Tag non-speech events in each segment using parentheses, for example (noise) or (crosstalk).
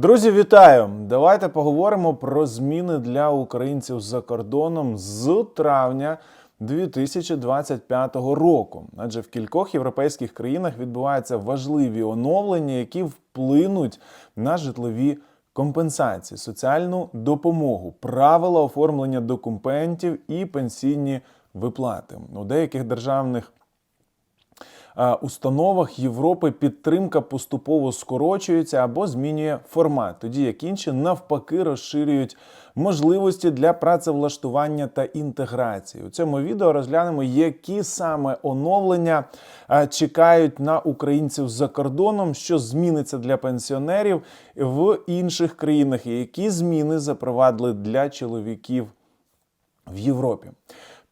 Друзі, вітаю! Давайте поговоримо про зміни для українців за кордоном з травня 2025 року. Адже в кількох європейських країнах відбуваються важливі оновлення, які вплинуть на житлові компенсації, соціальну допомогу, правила оформлення документів і пенсійні виплати. У деяких державних установах Європи підтримка поступово скорочується або змінює формат, тоді як інші навпаки розширюють можливості для працевлаштування та інтеграції. У цьому відео розглянемо, які саме оновлення е, чекають на українців за кордоном, що зміниться для пенсіонерів в інших країнах, і які зміни запровадили для чоловіків в Європі.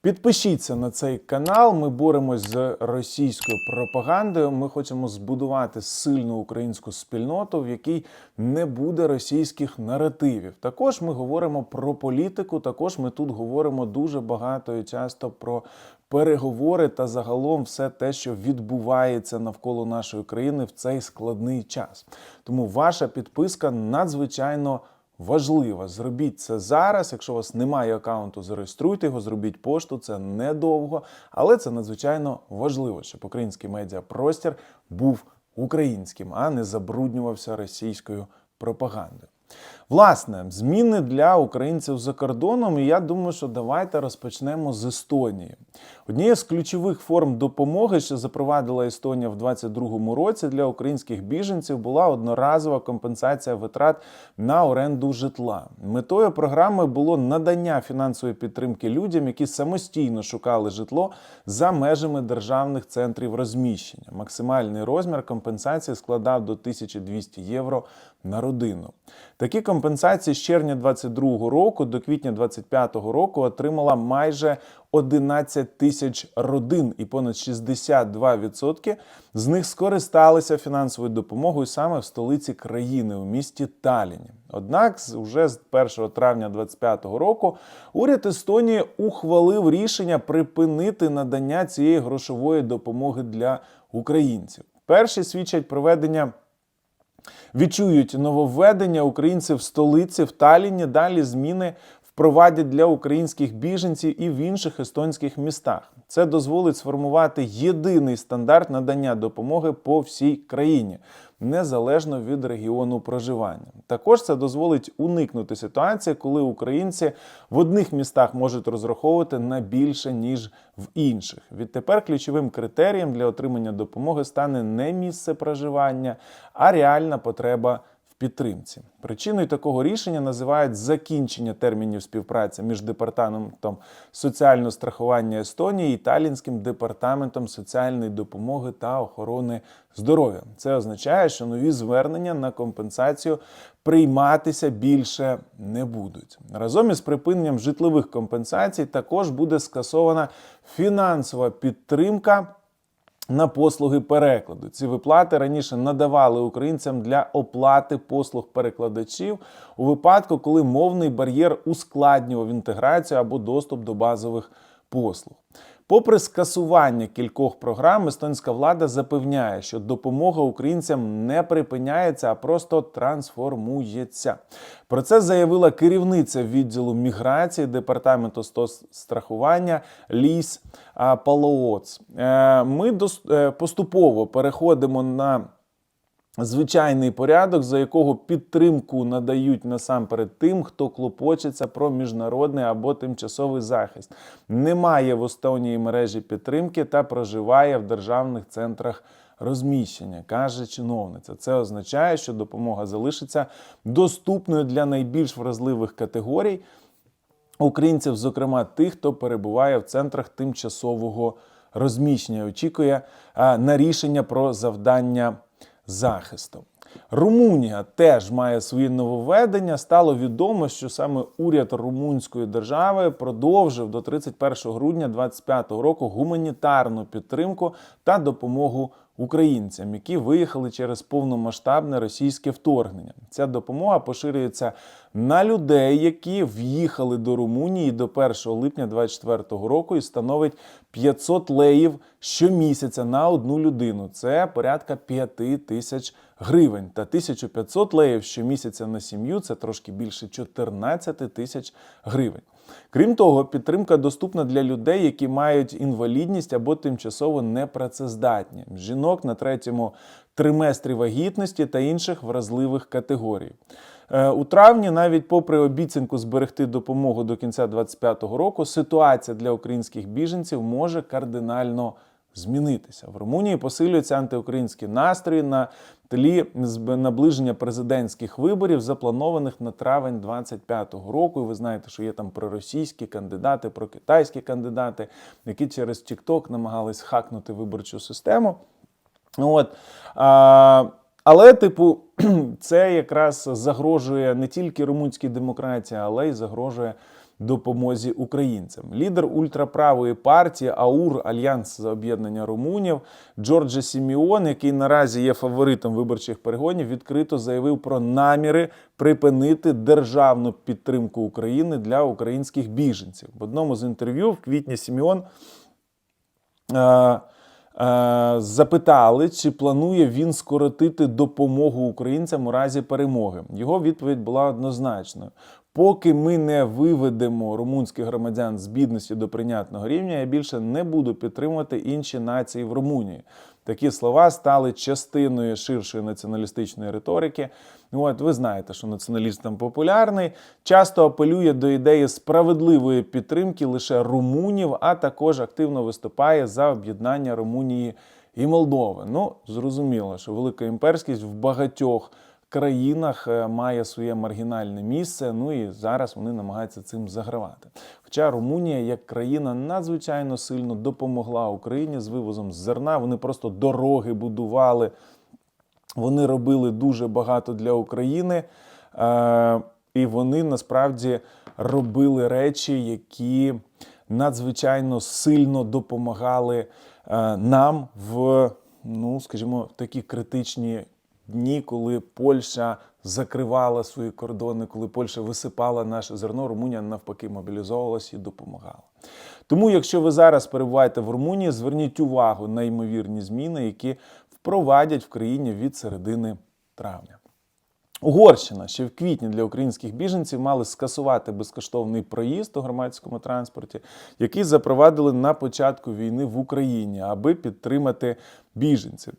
Підпишіться на цей канал. Ми боремось з російською пропагандою. Ми хочемо збудувати сильну українську спільноту, в якій не буде російських наративів. Також ми говоримо про політику. Також ми тут говоримо дуже багато і часто про переговори та загалом все те, що відбувається навколо нашої країни в цей складний час. Тому ваша підписка надзвичайно важлива. Зробіть це зараз. Якщо у вас немає аккаунту, зареєструйте його, зробіть пошту. Це недовго, але це надзвичайно важливо, щоб український медіапростір був українським, а не забруднювався російською пропагандою. Власне, зміни для українців за кордоном, і я думаю, що давайте розпочнемо з Естонії. Однією з ключових форм допомоги, що запровадила Естонія в 2022 році для українських біженців, була одноразова компенсація витрат на оренду житла. Метою програми було надання фінансової підтримки людям, які самостійно шукали житло за межами державних центрів розміщення. Максимальний розмір компенсації складав до 1200 євро на родину. Такі компенсації з червня 2022 року до квітня 2025 року отримала майже 11 тисяч родин, і понад 62% з них скористалися фінансовою допомогою саме в столиці країни у місті Таліні. Однак, уже з 1 травня 2025 року уряд Естонії ухвалив рішення припинити надання цієї грошової допомоги для українців. Перші свідчать проведення відчують нововведення українці в столиці в Талліні. Далі зміни впровадять для українських біженців і в інших естонських містах. Це дозволить сформувати єдиний стандарт надання допомоги по всій країні, незалежно від регіону проживання. Також це дозволить уникнути ситуації, коли українці в одних містах можуть розраховувати на більше ніж в інших. Відтепер ключовим критерієм для отримання допомоги стане не місце проживання, а реальна потреба підтримці. Причиною такого рішення називають закінчення термінів співпраці між департаментом соціального страхування Естонії і Талінським департаментом соціальної допомоги та охорони здоров'я. Це означає, що нові звернення на компенсацію прийматися більше не будуть. Разом із припиненням житлових компенсацій також буде скасована фінансова підтримка на послуги перекладу. Ці виплати раніше надавали українцям для оплати послуг перекладачів у випадку, коли мовний бар'єр ускладнював інтеграцію або доступ до базових послуг. Попри скасування кількох програм, естонська влада запевняє, що допомога українцям не припиняється, а просто трансформується. Про це заявила керівниця відділу міграції департаменту страхування Ліс а, Палооц. Е, Ми е, поступово переходимо на звичайний порядок, за якого підтримку надають насамперед тим, хто клопочеться про міжнародний або тимчасовий захист, немає в Естонії мережі підтримки та проживає в державних центрах. Розміщення каже чиновниця. Це означає, що допомога залишиться доступною для найбільш вразливих категорій українців, зокрема тих, хто перебуває в центрах тимчасового розміщення, очікує на рішення про завдання захисту. Румунія теж має свої нововведення. Стало відомо, що саме уряд румунської держави продовжив до 31 грудня 2025 року гуманітарну підтримку та допомогу українцям, які виїхали через повномасштабне російське вторгнення. Ця допомога поширюється на людей, які в'їхали до Румунії до 1 липня 2024 року і становить 500 леїв щомісяця на одну людину. Це порядка 5 тисяч гривень. Та 1500 леїв щомісяця на сім'ю це трошки більше 14 тисяч гривень. Крім того, підтримка доступна для людей, які мають інвалідність або тимчасово непрацездатні, жінок на третьому триместрі вагітності та інших вразливих категорій. Е, У травні, навіть попри обіцянку зберегти допомогу до кінця 2025 року, ситуація для українських біженців може кардинально змінитися. В Румунії посилюються антиукраїнські настрої на тлі наближення президентських виборів, запланованих на травень 2025 року. І ви знаєте, що є там проросійські кандидати, прокитайські кандидати, які через TikTok намагались хакнути виборчу систему. От. А, але, типу, (clears throat) це якраз загрожує не тільки румунській демократії, але й загрожує допомозі українцям. Лідер ультраправої партії АУР Альянс за об'єднання румунів Джорджа Сіміон, який наразі є фаворитом виборчих перегонів, відкрито заявив про наміри припинити державну підтримку України для українських біженців. В одному з інтерв'ю в квітні Сіміон е, е, запитали, чи планує він скоротити допомогу українцям у разі перемоги. Його відповідь була однозначною. Поки ми не виведемо румунських громадян з бідності до прийнятного рівня, я більше не буду підтримувати інші нації в Румунії. Такі слова стали частиною ширшої націоналістичної риторики. От ви знаєте, що націоналіст там популярний, часто апелює до ідеї справедливої підтримки лише румунів, а також активно виступає за об'єднання Румунії і Молдови. Ну, зрозуміло, що велика імперськість в багатьох країнах е, має своє маргінальне місце. Ну і зараз вони намагаються цим загравати. Хоча Румунія як країна надзвичайно сильно допомогла Україні з вивозом зерна. Вони просто дороги будували. Вони робили дуже багато для України, е, і вони насправді робили речі, які надзвичайно сильно допомагали е, нам в, ну скажімо, в такі критичні дні, коли Польща закривала свої кордони, коли Польща висипала наше зерно, Румунія навпаки мобілізовувалася і допомагала. Тому, якщо ви зараз перебуваєте в Румунії, зверніть увагу на ймовірні зміни, які впровадять в країні від середини травня. Угорщина ще в квітні для українських біженців мали скасувати безкоштовний проїзд у громадському транспорті, який запровадили на початку війни в Україні, аби підтримати біженців,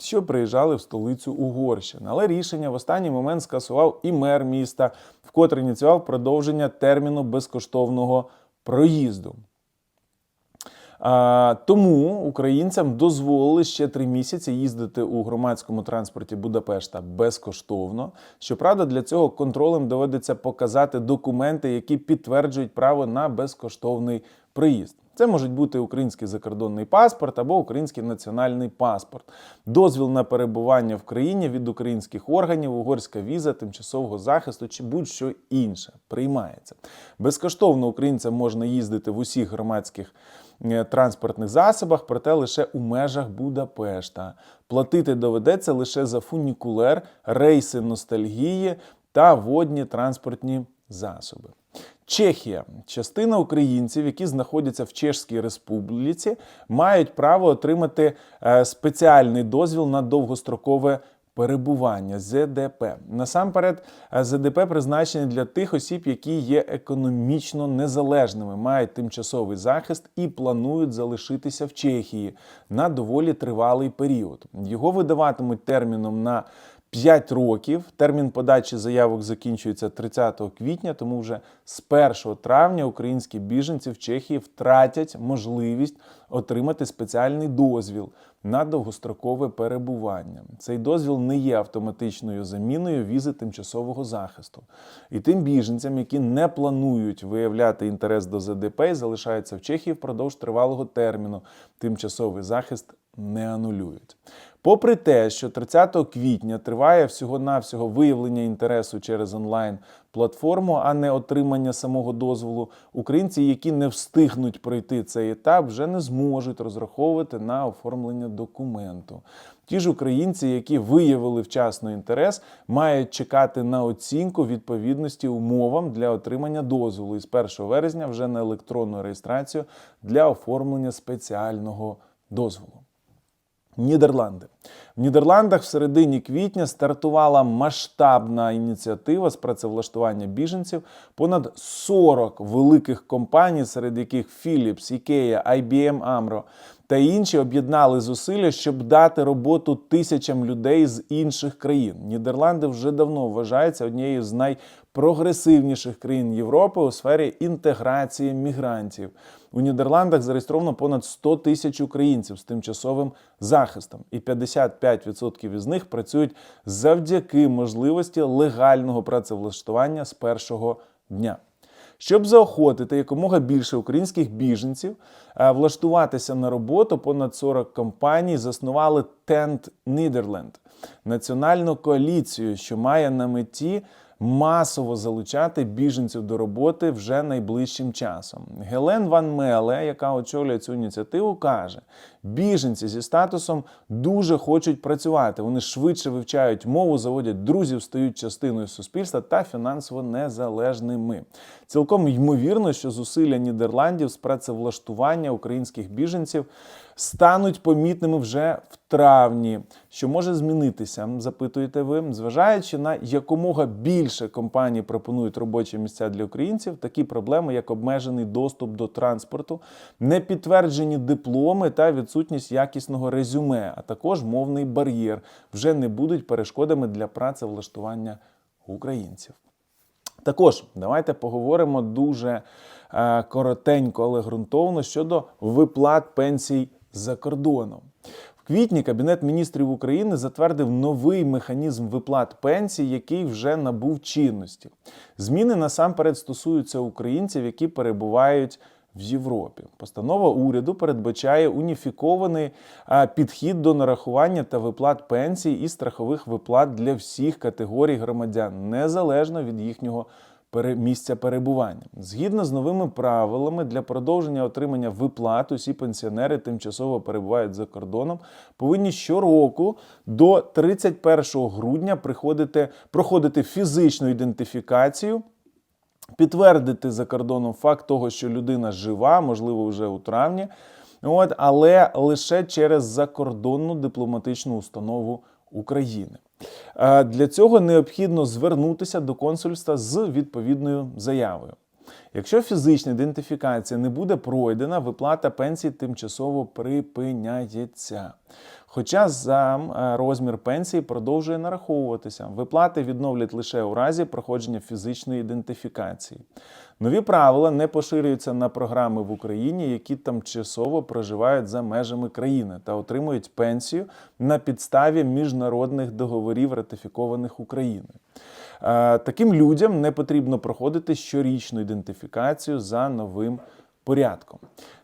що приїжджали в столицю Угорщини. Але рішення в останній момент скасував і мер міста, вкотре ініціював продовження терміну безкоштовного проїзду. А, тому українцям дозволили ще три місяці їздити у громадському транспорті Будапешта безкоштовно. Щоправда, для цього контролем доведеться показати документи, які підтверджують право на безкоштовний проїзд. Це можуть бути український закордонний паспорт або український національний паспорт, дозвіл на перебування в країні від українських органів, угорська віза, тимчасового захисту чи будь-що інше приймається. Безкоштовно українцям можна їздити в усіх громадських е, транспортних засобах, проте лише у межах Будапешта. Платити доведеться лише за фунікулер, рейси ностальгії та водні транспортні засоби. Чехія, частина українців, які знаходяться в Чешській Республіці, мають право отримати е, спеціальний дозвіл на довгострокове перебування ЗДП. Насамперед, е, ЗДП призначені для тих осіб, які є економічно незалежними, мають тимчасовий захист і планують залишитися в Чехії на доволі тривалий період. Його видаватимуть терміном на 5 років. Термін подачі заявок закінчується 30 квітня, тому вже з 1 травня українські біженці в Чехії втратять можливість отримати спеціальний дозвіл на довгострокове перебування. Цей дозвіл не є автоматичною заміною візи тимчасового захисту. І тим біженцям, які не планують виявляти інтерес до ЗДП і залишаються в Чехії впродовж тривалого терміну, тимчасовий захист не анулюють. Попри те, що 30 квітня триває всього-навсього виявлення інтересу через онлайн-платформу, а не отримання самого дозволу, українці, які не встигнуть пройти цей етап, вже не зможуть розраховувати на оформлення документу. Ті ж українці, які виявили вчасно інтерес, мають чекати на оцінку відповідності умовам для отримання дозволу із 1 вересня вже на електронну реєстрацію для оформлення спеціального дозволу. Нідерланди в Нідерландах в середині квітня стартувала масштабна ініціатива з працевлаштування біженців. Понад 40 великих компаній, серед яких Philips, IKEA, IBM AMRO та інші об'єднали зусилля, щоб дати роботу тисячам людей з інших країн. Нідерланди вже давно вважаються однією з найпрогресивніших країн Європи у сфері інтеграції мігрантів. У Нідерландах зареєстровано понад 100 тисяч українців з тимчасовим захистом, і 55% із них працюють завдяки можливості легального працевлаштування з першого дня. Щоб заохотити якомога більше українських біженців е, влаштуватися на роботу, понад 40 компаній заснували Tent Nederland – національну коаліцію, що має на меті масово залучати біженців до роботи вже найближчим часом. Гелен Ван Меле, яка очолює цю ініціативу, каже: біженці зі статусом дуже хочуть працювати. Вони швидше вивчають мову, заводять друзів, стають частиною суспільства та фінансово незалежними. Цілком ймовірно, що зусилля Нідерландів з працевлаштування українських біженців стануть помітними вже в травні. Що може змінитися? Запитуєте ви, зважаючи на якомога більше компаній пропонують робочі місця для українців, такі проблеми, як обмежений доступ до транспорту, непідтверджені дипломи та відсутність якісного резюме, а також мовний бар'єр, вже не будуть перешкодами для працевлаштування українців. Також давайте поговоримо дуже е, коротенько, але ґрунтовно щодо виплат пенсій за кордоном. В квітні Кабінет міністрів України затвердив новий механізм виплат пенсій, який вже набув чинності. Зміни насамперед стосуються українців, які перебувають в Європі. Постанова уряду передбачає уніфікований підхід до нарахування та виплат пенсій і страхових виплат для всіх категорій громадян, незалежно від їхнього місця перебування. Згідно з новими правилами для продовження отримання виплат, усі пенсіонери тимчасово перебувають за кордоном, повинні щороку до 31 грудня приходити, проходити фізичну ідентифікацію. Підтвердити за кордоном факт того, що людина жива, можливо, вже у травні, от, але лише через закордонну дипломатичну установу України. Е, Для цього необхідно звернутися до консульства з відповідною заявою. Якщо фізична ідентифікація не буде пройдена, виплата пенсії тимчасово припиняється. Хоча сам е, розмір пенсії продовжує нараховуватися. Виплати відновлять лише у разі проходження фізичної ідентифікації. Нові правила не поширюються на програми в Україні, які тимчасово проживають за межами країни та отримують пенсію на підставі міжнародних договорів, ратифікованих Україною. Е, Таким людям не потрібно проходити щорічну ідентифікацію за новим порядком.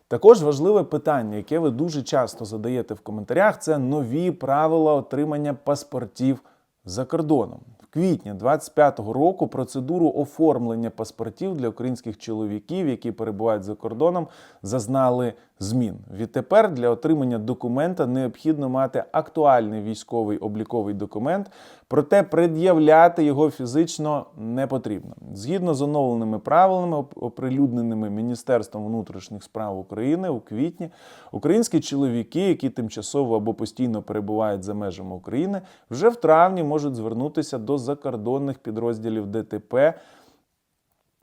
Також важливе питання, яке ви дуже часто задаєте в коментарях, це нові правила отримання паспортів за кордоном. В квітні 25-го року процедуру оформлення паспортів для українських чоловіків, які перебувають за кордоном, зазнали змін. Відтепер для отримання документа необхідно мати актуальний військовий обліковий документ, проте пред'являти його фізично не потрібно. Згідно з оновленими правилами, оприлюдненими Міністерством внутрішніх справ України у квітні, українські чоловіки, які тимчасово або постійно перебувають за межами України, вже в травні можуть звернутися до закордонних підрозділів ДТП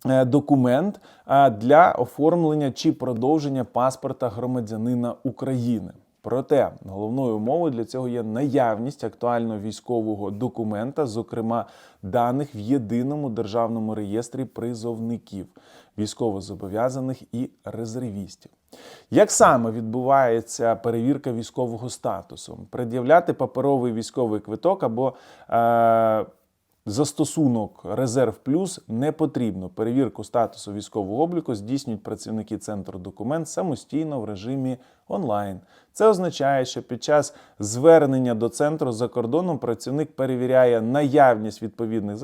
документ е, для оформлення чи продовження паспорта громадянина України. Проте головною умовою для цього є наявність актуального військового документа, зокрема даних в єдиному державному реєстрі призовників, військовозобов'язаних і резервістів. Як саме відбувається перевірка військового статусу? Пред'являти паперовий військовий квиток або е, Застосунок Резерв Плюс не потрібно. Перевірку статусу військового обліку здійснюють працівники центру документ самостійно в режимі онлайн. Це означає, що під час звернення до центру за кордоном працівник перевіряє наявність відповідних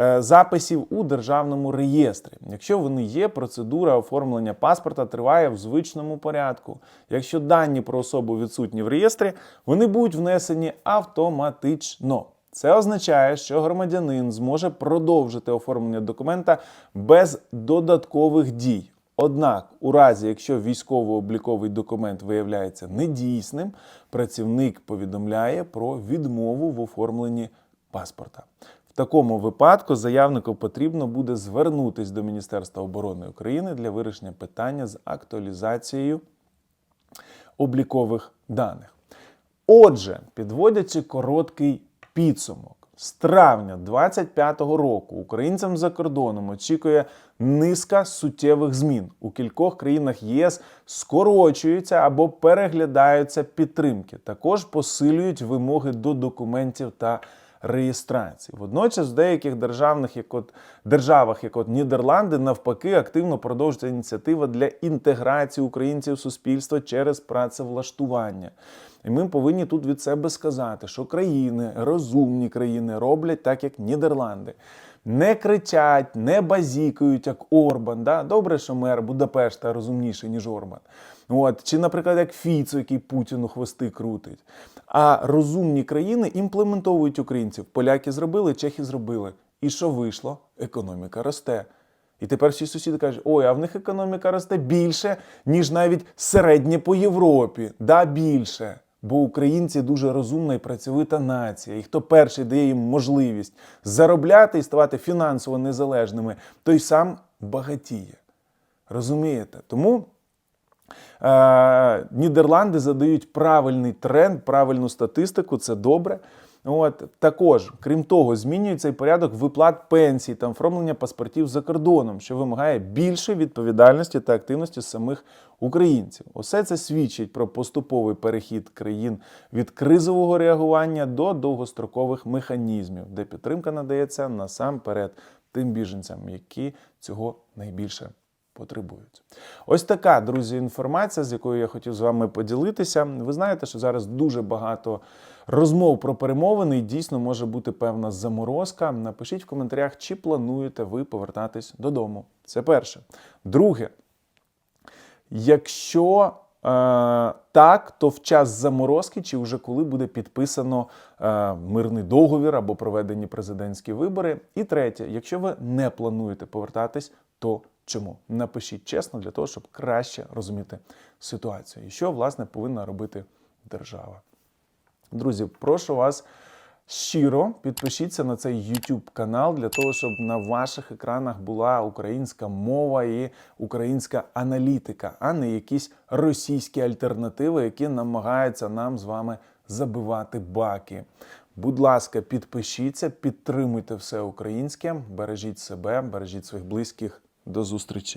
е, записів у державному реєстрі. Якщо вони є, процедура оформлення паспорта триває в звичному порядку. Якщо дані про особу відсутні в реєстрі, вони будуть внесені автоматично. Це означає, що громадянин зможе продовжити оформлення документа без додаткових дій. Однак, у разі, якщо військово-обліковий документ виявляється недійсним, працівник повідомляє про відмову в оформленні паспорта. В такому випадку заявнику потрібно буде звернутись до Міністерства оборони України для вирішення питання з актуалізацією облікових даних. Отже, підводячи короткий підсумок, з травня 2025 року українцям за кордоном очікує низка суттєвих змін. У кількох країнах ЄС скорочуються або переглядаються підтримки. Також посилюють вимоги до документів та реєстрації. Водночас в деяких державних, як от, державах, як от Нідерланди, навпаки, активно продовжується ініціатива для інтеграції українців в суспільство через працевлаштування. І ми повинні тут від себе сказати, що країни, розумні країни, роблять так, як Нідерланди. Не кричать, не базікають, як Орбан. Да? Добре, що мер Будапешта розумніший, ніж Орбан. От. Чи, наприклад, як Фіцо, який Путіну хвости крутить. А розумні країни імплементовують українців. Поляки зробили, чехи зробили. І що вийшло? Економіка росте. І тепер всі сусіди кажуть, ой, а в них економіка росте більше, ніж навіть середнє по Європі. Да, більше. Бо українці дуже розумна і працьовита нація. І хто перший дає їм можливість заробляти і ставати фінансово незалежними, той сам багатіє. Розумієте? Тому е, Нідерланди задають правильний тренд, правильну статистику, це добре. От також, крім того, змінюється і порядок виплат пенсій та оформлення паспортів за кордоном, що вимагає більшої відповідальності та активності самих українців. Усе це свідчить про поступовий перехід країн від кризового реагування до довгострокових механізмів, де підтримка надається насамперед тим біженцям, які цього найбільше потребують. Ось така, друзі, інформація, з якою я хотів з вами поділитися. Ви знаєте, що зараз дуже багато розмов про перемовини і дійсно може бути певна заморозка. Напишіть в коментарях, чи плануєте ви повертатись додому. Це перше. Друге, якщо е, так, то в час заморозки, чи вже коли буде підписано е, мирний договір або проведені президентські вибори. І третє, якщо ви не плануєте повертатись, то чому? Напишіть чесно для того, щоб краще розуміти ситуацію. І що власне повинна робити держава. Друзі, прошу вас щиро підпишіться на цей YouTube канал для того, щоб на ваших екранах була українська мова і українська аналітика, а не якісь російські альтернативи, які намагаються нам з вами забивати баки. Будь ласка, підпишіться, підтримуйте все українське, бережіть себе, бережіть своїх близьких. До зустрічі.